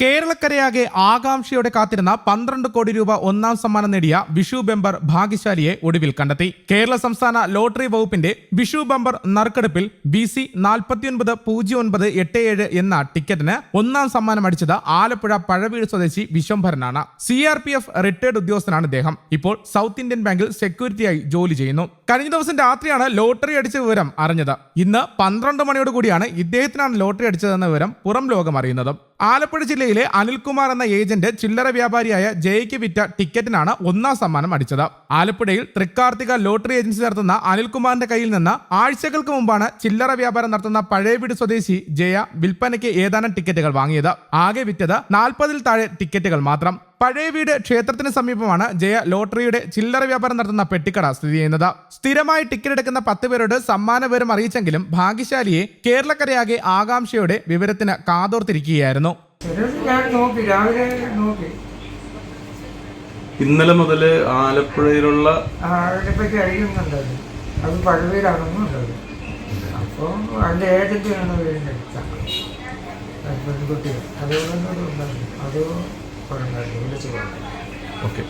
കേരളക്കരയാകെ ആകാംക്ഷയോടെ കാത്തിരുന്ന പന്ത്രണ്ട് കോടി രൂപ ഒന്നാം സമ്മാനം നേടിയ വിഷു ബെമ്പർ ഭാഗ്യശാലിയെ ഒടുവിൽ കണ്ടെത്തി. കേരള സംസ്ഥാന ലോട്ടറി വകുപ്പിന്റെ വിഷു ബെമ്പർ നറുക്കെടുപ്പിൽ ബി സി നാൽപ്പത്തിയൊൻപത് പൂജ്യം ഒൻപത് എട്ട് ഏഴ് എന്ന ടിക്കറ്റിന് ഒന്നാം സമ്മാനം അടിച്ചത് ആലപ്പുഴ പഴവീട് സ്വദേശി വിശ്വംഭരനാണ്. C R P F retired ഉദ്യോഗസ്ഥനാണ് ഇദ്ദേഹം. ഇപ്പോൾ സൗത്ത് ഇന്ത്യൻ ബാങ്കിൽ സെക്യൂരിറ്റിയായി ജോലി ചെയ്യുന്നു. കഴിഞ്ഞ ദിവസം രാത്രിയാണ് ലോട്ടറി അടിച്ച വിവരം അറിഞ്ഞത്. ഇന്ന് പന്ത്രണ്ട് മണിയോട് കൂടിയാണ് ഇദ്ദേഹത്തിനാണ് ലോട്ടറി അടിച്ചതെന്ന വിവരം പുറം ലോകം അറിയുന്നത്. ആലപ്പുഴ ജില്ലയിലെ അനിൽകുമാർ എന്ന ഏജന്റ് ചില്ലറ വ്യാപാരിയായ ജയ്ക്ക് വിറ്റ ടിക്കറ്റിനാണ് ഒന്നാം സമ്മാനം അടിച്ചത്. ആലപ്പുഴയിൽ തൃക്കാർത്തിക ലോട്ടറി ഏജൻസി നടത്തുന്ന അനിൽകുമാറിന്റെ കയ്യിൽ നിന്ന് ആഴ്ചകൾക്ക് മുമ്പാണ് ചില്ലറ വ്യാപാരം നടത്തുന്ന പഴയവീട് സ്വദേശി ജയ വിൽപ്പനയ്ക്ക് ഏതാനും ടിക്കറ്റുകൾ വാങ്ങിയത്. ആകെ വിറ്റത് നാൽപ്പതിൽ താഴെ ടിക്കറ്റുകൾ മാത്രം. പഴയ വീട് ക്ഷേത്രത്തിന് സമീപമാണ് ജയ ലോട്ടറിയുടെ ചില്ലറ വ്യാപാരം നടത്തുന്ന പെട്ടിക്കട സ്ഥിതി ചെയ്യുന്നത്. സ്ഥിരമായി ടിക്കറ്റ് എടുക്കുന്ന പത്ത് പേരോട് സമ്മാന വിവരം അറിയിച്ചെങ്കിലും ഭാഗ്യശാലിയെ കേരളക്കരയാകെ ആകാംക്ഷയോടെ വിവരത്തിന് കാതോർത്തിരിക്കുകയായിരുന്നു. ഇന്നലെ മുതൽ ആലപ്പുഴയിലുള്ള അത്. അപ്പോൾ അതിന്റെ ഏജന്റിയാണ് വീടിന്റെ അടുത്ത പെൺകുട്ടി അതുകൊണ്ട് ഉണ്ടായിരുന്നു അത് പറഞ്ഞായിരുന്നു വിളിച്ചു പറഞ്ഞു ഓക്കെ.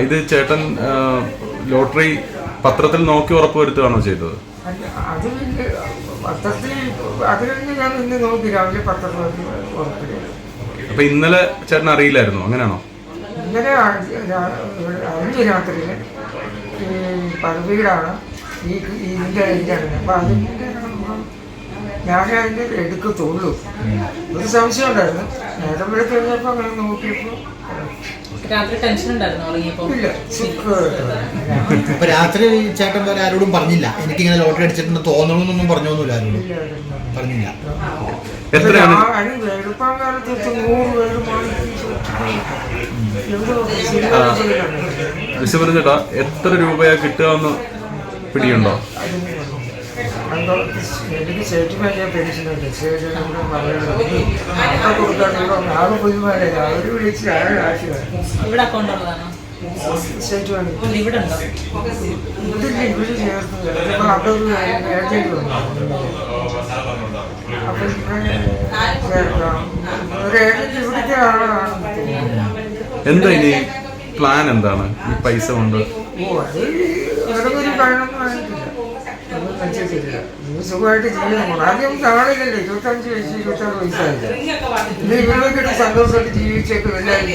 ഇത് ചേട്ടൻ ലോട്ടറി പത്രത്തിൽ നോക്കി ഉറപ്പ് വരുത്തുകയാണോ ചെയ്തത് അത് പിന്നെ പത്രത്തിൽ അത് കഴിഞ്ഞ് ഞാൻ ഇന്ന് നോക്കി രാവിലെ പത്രത്തിൽ ഉറപ്പില്ല അപ്പൊ ഇന്നലെ ചേട്ടൻ അറിയില്ലായിരുന്നു അങ്ങനെയാണോ? ഇന്നലെ അഞ്ച് രാത്രിയിൽ ഈ ഇതിന്റെ ഈ ഇതിന്റെ ഇതിന്റെ അപ്പം അതിന്റെ ഞാൻ അതിന്റെ എടുക്കത്തുള്ളൂ ഒരു സംശയം ഉണ്ടായിരുന്നു. നേരം വരെ കഴിഞ്ഞപ്പോൾ അങ്ങനെ നോക്കിയപ്പോൾ രാത്രി ടെൻഷൻ ഉണ്ടായിരുന്നു ഇല്ല രാത്രി ചേട്ടൻ പോലെ ആരോടും പറഞ്ഞില്ല. എനിക്ക് ഇങ്ങനെ ലോട്ടറി അടിച്ചിട്ടുണ്ട് തോന്നണമെന്നൊന്നും പറഞ്ഞൊന്നുമില്ല ആരോടും. പറഞ്ഞില്ല. എത്രയാണ്? വെളുപ്പം കാലത്ത് നൂറ് പേര് ചേട്ടാ എത്ര രൂപയാ കിട്ടുക എന്ന് പിടിയുണ്ടോ? എന്തോ എനിക്ക് ഞാൻ പേടിച്ചിട്ടുണ്ട് സ്റ്റേറ്റിനോട് പറയുന്നത് കൊടുക്കാനുള്ള ആൾ പുതുമാരെ അവർ വിളിച്ച് ആരും ആവശ്യമാണ് ഇവിടെ അക്കൗണ്ട് ഉള്ളതാണോ സ്റ്റേറ്റ്മെന്റ് ഇല്ല, ഇവിടെ ഉണ്ടോ? ഇതില്ല ഇവർ ചേർത്ത്. അതൊരു ഏജന്റ് വന്നു. അപ്പൊ ഇവിടെ ഒരു ഏജന്റ് ഇവിടുത്തെ ആളാണ്. എന്താ ഇനി? പ്ലാൻ എന്താണ്? ഈ പൈസ കൊണ്ട്? ഓ അത് വേറെ ഒരു കാരണമൊന്നും നീ സുഖമായിട്ട് ജീവിക്കണം. ആദ്യം ഇരുപത്തഞ്ച് വയസ്സ് വയസ്സായില്ല? ഇവരൊക്കെ സന്തോഷമായിട്ട് ജീവിച്ചൊക്കെ എല്ലാവരും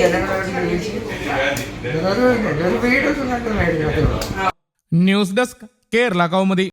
ഒരു വീടൊക്കെ നല്ല ന്യൂസ് ഡെസ്ക് കേരള കൗമുദി.